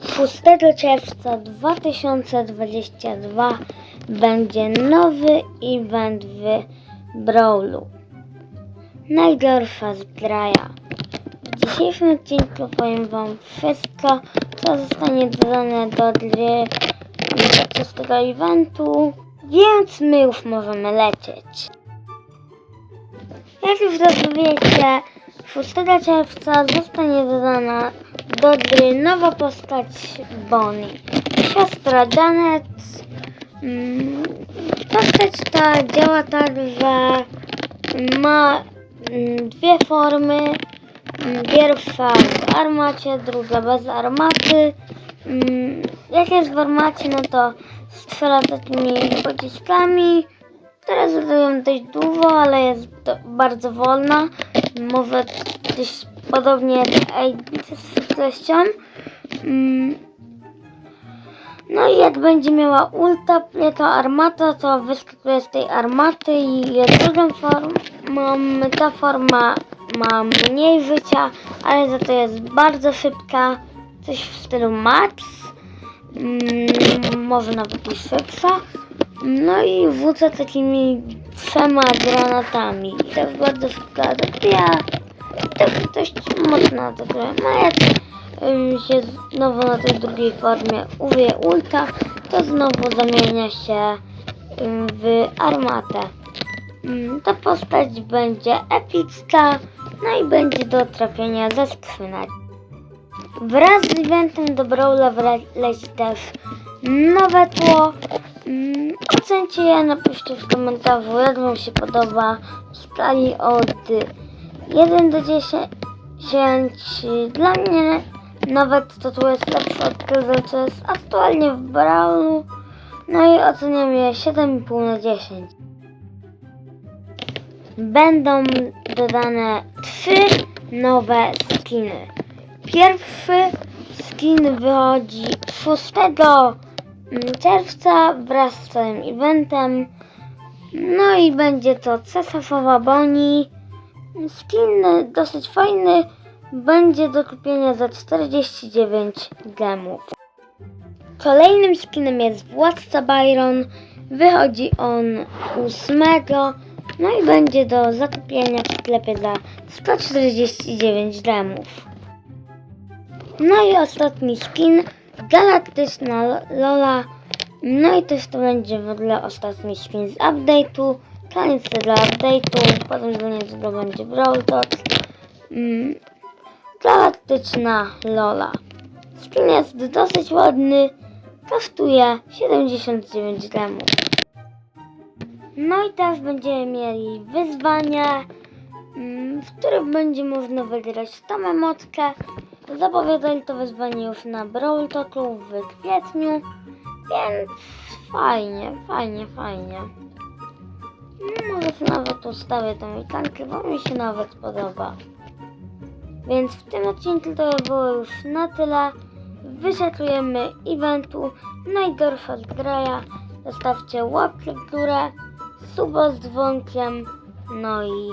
Szóstego czerwca 2022 będzie nowy event w Brawlu. Najgorsza zgraja. W dzisiejszym odcinku powiem wam wszystko, co zostanie dodane do gry podczas tego eventu, więc my już możemy lecieć. Jak już dobrze wiecie, 6 czerwca zostanie dodana do gry nowa postać Bonnie. Siostra Janet. Mm, Postać ta działa tak, że ma mm, dwie formy. Mm, Pierwsza w armacie, druga bez armaty. Jak jest w armacie, no to strzela takimi pociskami, które zadają dość dużo, ale jest bardzo wolna. Może dość podobnie z szybkością. Mm. No i jak będzie miała ulta, jako armata, to wyskakuje z tej armaty i drugą formą. Ta forma ma mniej życia, ale za to jest bardzo szybka. Coś w stylu Max. Mm, może nawet i szybsza. No i rzuca takimi trzema granatami. I to jest bardzo adaptacja. To jest dość mocna adaptacja. No jak się znowu na tej drugiej formie uwie ulta, to znowu zamienia się w armatę. Ym, Ta postać będzie epicka, no i będzie do trafienia ze skrzynek. Wraz z eventem do Brawla leci też nowe tło. Mm, Ocencie je, napiszcie w komentarzu, jak Wam się podoba w skali od 1 do 10. Dla mnie nawet to tło jest lepsze od tego, co jest aktualnie w Brawlu. No i oceniam je 7,5 na 10. Będą dodane trzy nowe skiny. Pierwszy skin wychodzi 6 czerwca wraz z całym eventem. No i będzie to cesarzowa Boni. Skin dosyć fajny. Będzie do kupienia za 49 gemów. Kolejnym skinem jest Władca Byron. Wychodzi on 8. No i będzie do zakupienia w sklepie za 149 gemów. No i ostatni skin, Galaktyczna Lola. No i też to będzie w ogóle ostatni skin z update'u. Koniec dla update'u, potem do niego będzie Brawl Talk. Mm, Galaktyczna Lola. Skin jest dosyć ładny, kosztuje 79 gemów. No i teraz będziemy mieli wyzwania, mm, w których będzie można wygrać tą emotkę. Zapowiadali to wyzwanie już na Brawl Talku w kwietniu, więc fajnie, fajnie, fajnie. Może sobie nawet ustawię tą ikonkę, bo mi się nawet podoba. Więc w tym odcinku to było już na tyle. Wyszetujemy eventu Najgorsza zgraja. Zostawcie łapkę w górę, suba z dzwonkiem, no i